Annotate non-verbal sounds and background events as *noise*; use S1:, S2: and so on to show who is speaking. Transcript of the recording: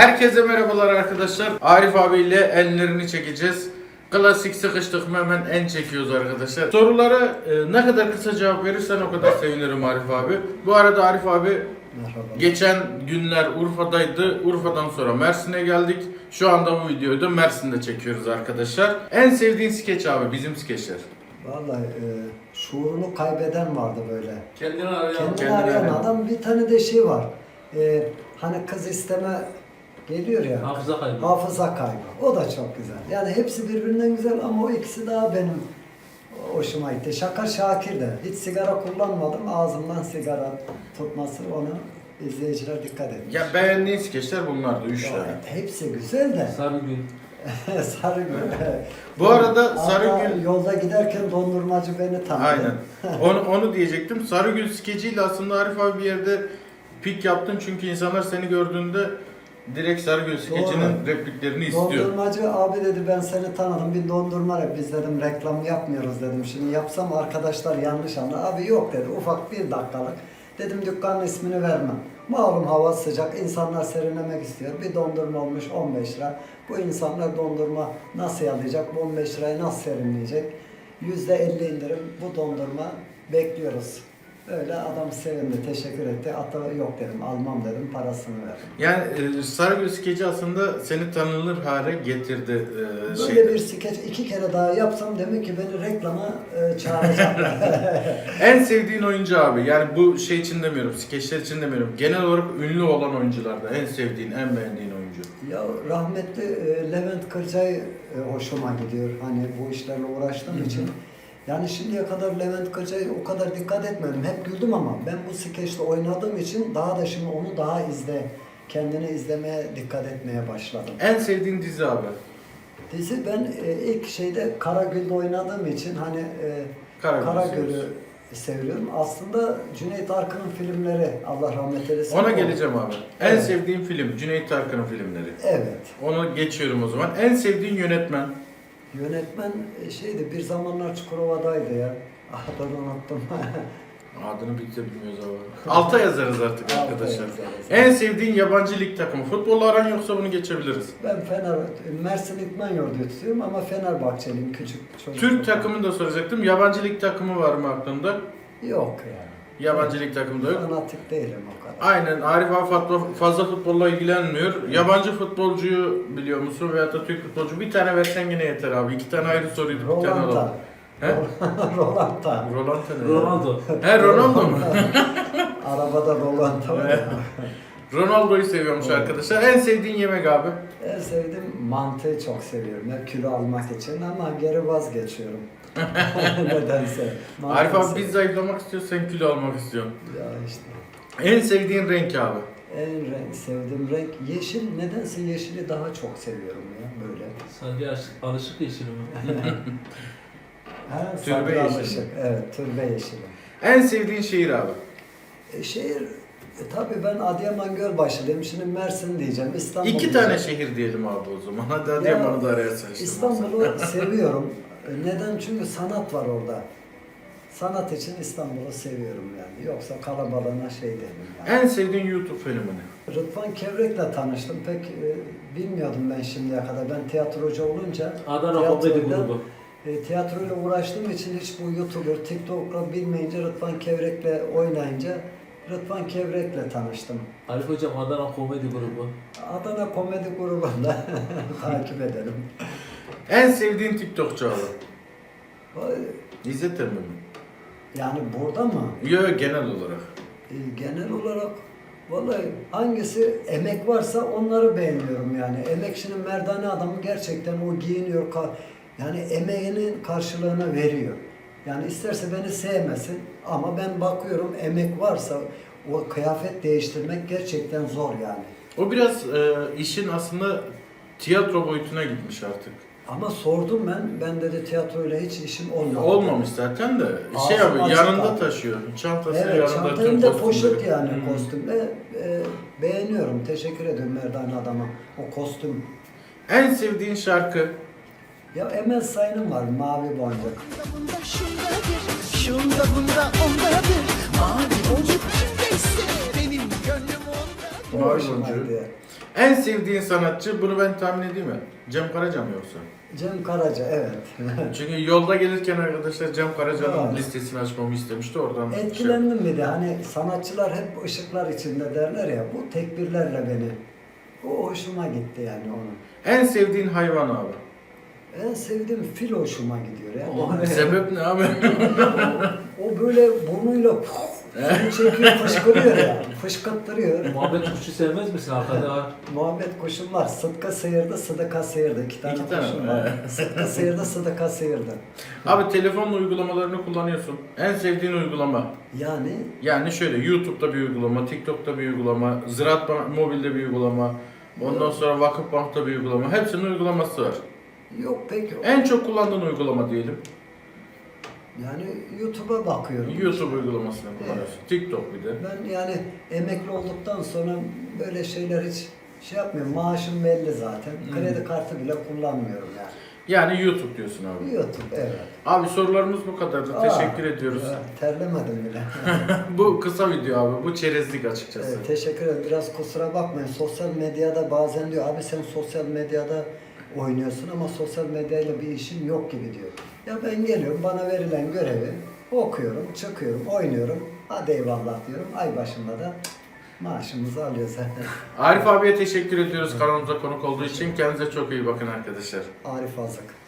S1: Herkese merhabalar arkadaşlar. Arif abiyle enlerini çekeceğiz. Klasik sıkıştık mı hemen en çekiyoruz arkadaşlar. Sorulara e, ne kadar kısa cevap verirsen o kadar sevinirim Arif abi. Bu arada Arif abi
S2: Merhaba.
S1: geçen günler Urfa'daydı. Urfa'dan sonra Mersin'e geldik. Şu anda bu videoyu da Mersin'de çekiyoruz arkadaşlar. En sevdiğin skeç abi bizim skeçler.
S2: Vallahi e, şuurunu kaybeden vardı böyle.
S3: Kendini arayan.
S2: Kendini arayan. adam bir tane de şey var. E, hani kız isteme geliyor ya.
S3: Hafıza kaybı.
S2: Hafıza kaybı. O da çok güzel. Yani hepsi birbirinden güzel ama o ikisi daha benim hoşuma gitti. Şaka Şakir de. Hiç sigara kullanmadım. Ağzımdan sigara tutması onu izleyiciler dikkat etmiş.
S1: Ya beğendiğin skeçler bunlardı 3
S2: Ya,
S1: tane.
S2: hepsi güzel de.
S3: Sarıgül. *laughs*
S2: Sarıgül.
S1: Bu arada
S2: Hatta
S1: Sarıgül
S2: yolda giderken dondurmacı beni tanıdı.
S1: Aynen. *laughs* Onu, onu diyecektim. Sarıgül skeciyle aslında Arif abi bir yerde pik yaptın çünkü insanlar seni gördüğünde direkt Sarıgül skecinin repliklerini istiyor.
S2: Dondurmacı abi dedi ben seni tanıdım bir dondurma yap. Biz dedim reklam yapmıyoruz dedim. Şimdi yapsam arkadaşlar yanlış anlar. Abi yok dedi ufak bir dakikalık. Dedim dükkanın ismini vermem. Malum hava sıcak insanlar serinlemek istiyor. Bir dondurma olmuş 15 lira. Bu insanlar dondurma nasıl yalayacak? Bu 15 lirayı nasıl serinleyecek? %50 indirim bu dondurma bekliyoruz. Öyle adam sevindi, teşekkür etti. Hatta yok dedim, almam dedim, parasını verdim.
S1: Yani e, Sarıgül skeci aslında seni tanınır hale getirdi e,
S2: Böyle
S1: şeyde.
S2: bir skeç iki kere daha yapsam demek ki beni reklama e, çağıracaklar. *laughs*
S1: En sevdiğin oyuncu abi. Yani bu şey için demiyorum, skeçler için demiyorum. Genel olarak ünlü olan oyuncularda en sevdiğin, en beğendiğin oyuncu.
S2: ya rahmetli e, Levent Kırcay e, hoşuma gidiyor. Hani bu işlerle uğraştığım için. Yani şimdiye kadar Levent Kırcay'a o kadar dikkat etmedim. Hep güldüm ama ben bu skeçte oynadığım için daha da şimdi onu daha izle, kendini izlemeye dikkat etmeye başladım.
S1: En sevdiğin dizi abi.
S2: Dizi ben e, ilk şeyde Karagül'de oynadığım için hani e,
S1: Karagül'ü seviyorsun.
S2: seviyorum. Aslında Cüneyt Arkın'ın filmleri Allah rahmet eylesin.
S1: Ona
S2: O-
S1: geleceğim abi. En
S2: Evet.
S1: sevdiğin film Cüneyt Tarkan'ın filmleri.
S2: Evet.
S1: Onu geçiyorum o zaman. En sevdiğin yönetmen.
S2: Yönetmen e, şeydi bir zamanlar Çukurova'daydı ya. Adını unuttum. *laughs*
S1: Adını biz de bilmiyoruz abi. *laughs* Alta yazarız artık
S2: Alta
S1: arkadaşlar.
S2: yazarız.
S1: En sevdiğin yabancı lig takımı. Futbolla aran yoksa bunu geçebiliriz.
S2: ben Fener, Mersin İtman Yurdu tutuyorum ama Fenerbahçeliyim küçük çocuk.
S1: Türk takımını da soracaktım. Yabancı lig takımı var mı aklında?
S2: Yok yani.
S1: Yabancı lig takımı da yok.
S2: Fanatik değilim o kadar.
S1: Aynen Arif abi fazla, futbolla ilgilenmiyor. Yabancı futbolcuyu biliyor musun? Veyahut da Türk futbolcu. Bir tane versen yine yeter abi. İki tane ayrı soruydu. Bir tane alalım. He? *laughs*
S2: Rolanta.
S1: Rolanta ne?
S3: Ronaldo.
S1: He Ronaldo mu? *laughs*
S2: Arabada Rolanta var ya.
S1: Ronaldo'yu seviyormuş arkadaşlar. En sevdiğin yemek abi?
S2: En sevdiğim mantıyı çok seviyorum. Hep kilo almak için ama geri vazgeçiyorum. *laughs* *laughs* Nedense. Mantı
S1: Arif abi biz zayıflamak istiyoruz, sen kilo almak istiyorsun.
S2: Ya işte.
S1: En sevdiğin renk abi?
S2: En renk, sevdiğim renk yeşil. Nedense yeşili daha çok seviyorum ya böyle.
S3: Sanki alışık yeşili mi? *laughs*
S2: Ha,
S1: Türbe yeşili.
S2: alışık. Evet, türbe yeşili.
S1: En sevdiğin şehir abi?
S2: E, şehir, e, tabii ben Adıyaman Gölbaşılıyım. Şimdi Mersin diyeceğim, İstanbul
S1: İki
S2: diyeceğim.
S1: tane şehir diyelim abi o zaman. Hadi Adıyaman'ı da araya.
S2: İstanbul'u seviyorum. E, Neden? Çünkü sanat var orada. Sanat için İstanbul'u seviyorum yani. Yoksa kalabalığına şey değilim yani.
S1: En sevdiğin YouTube filmi ne?
S2: Rıdvan Kevrek'le tanıştım. Pek e, bilmiyordum ben şimdiye kadar. Ben tiyatrocu olunca
S3: Adana Komedi
S2: tiyatroyla-
S3: Grubu.
S2: E, tiyatroyla uğraştığım için hiç bu YouTuber, TikTok'la bilmeyince Rıdvan Kevrek'le oynayınca Rıdvan Kevrek'le tanıştım.
S3: Arif Hocam Adana Komedi Grubu.
S2: Adana Komedi grubunda *laughs* takip edelim.
S1: En sevdiğin TikTokçu abi? İzzet Emre mi?
S2: Yani burada mı?
S1: Yok genel olarak.
S2: E, genel olarak vallahi hangisi emek varsa onları beğeniyorum yani. Emek şimdi merdane adamı gerçekten o giyiniyor. Yani emeğinin karşılığını veriyor. Yani isterse beni sevmesin ama ben bakıyorum emek varsa o kıyafet değiştirmek gerçekten zor yani.
S1: O biraz e, işin aslında tiyatro boyutuna gitmiş artık.
S2: Ama sordum ben, ben dedi tiyatroyla hiç işim olmadı.
S1: Olmamış zaten de. Şey
S2: Ağzım
S1: abi yanında
S2: abi.
S1: taşıyor. Çantası
S2: Evet,
S1: yanında
S2: çantayım da poşet yani
S1: Hmm.
S2: kostümle. E, beğeniyorum, teşekkür ediyorum Merdane adama. O kostüm.
S1: En sevdiğin şarkı?
S2: Ya Emel Sayın'ın var, Mavi Boncuk.
S4: Bunda şunda bunda onda bir. Mavi boncuk kimdeyse benim gönlüm onda.
S1: Mavi
S2: Hoşuma
S1: Boncuğu.
S2: gidiyor.
S1: En sevdiğin sanatçı bunu ben tahmin edeyim mi? Cem Karaca mı yoksa?
S2: Cem Karaca evet. *laughs*
S1: Çünkü yolda gelirken arkadaşlar Cem Karaca'nın
S2: Evet.
S1: listesini açmamı istemişti oradan. şey-
S2: Etkilendim bir de hani sanatçılar hep ışıklar içinde derler ya bu tekbirlerle beni. O hoşuma gitti yani onun.
S1: En sevdiğin hayvan abi.
S2: En sevdiğim fil hoşuma gidiyor ya.
S3: O ne?
S1: Sebep ne abi?
S2: O böyle burnuyla suyu çekiyor, fışkırıyor ya. Fışkırttırıyor.
S3: Muhabbet kuşu sevmez misin arkada?
S2: Muhabbet kuşum var. Sıdka sıyırdı, sıdıka sıyırdı. İki tane
S1: İki tane
S2: kuşum
S1: mi?
S2: var. Sıdka sıyırdı, sıdıka sıyırdı.
S1: abi telefon uygulamalarını kullanıyorsun. En sevdiğin uygulama.
S2: Yani
S1: Yani şöyle YouTube'da bir uygulama, TikTok'ta bir uygulama, Ziraat Bank Mobil'de bir uygulama, ondan sonra Vakıfbank'ta bir uygulama. Hepsinin uygulaması var.
S2: Yok pek
S1: En çok kullandığın uygulama diyelim.
S2: Yani YouTube'a bakıyorum.
S1: YouTube uygulamasını kullanıyorsun. TikTok bir de.
S2: Ben yani emekli olduktan sonra böyle şeyler hiç şey yapmıyorum. Maaşım belli zaten.
S1: Hmm.
S2: Kredi kartı bile kullanmıyorum yani.
S1: Yani YouTube diyorsun abi.
S2: YouTube evet.
S1: Abi sorularımız bu kadardı.
S2: Aa,
S1: Teşekkür ediyoruz.
S2: evet, terlemedim bile. *laughs*
S1: bu kısa video abi. Bu çerezlik açıkçası.
S2: Evet, teşekkür ederim. Biraz kusura bakmayın. Sosyal medyada bazen diyor abi sen sosyal medyada oynuyorsun ama sosyal medyayla bir işin yok gibi diyor. Ya ben geliyorum bana verilen görevi okuyorum, çıkıyorum, oynuyorum. Hadi eyvallah diyorum. Ay başında da maaşımızı alıyoruz zaten. *laughs*
S1: Arif abiye teşekkür ediyoruz kanalımıza konuk olduğu için. Kendinize çok iyi bakın arkadaşlar.
S2: Arif Azık.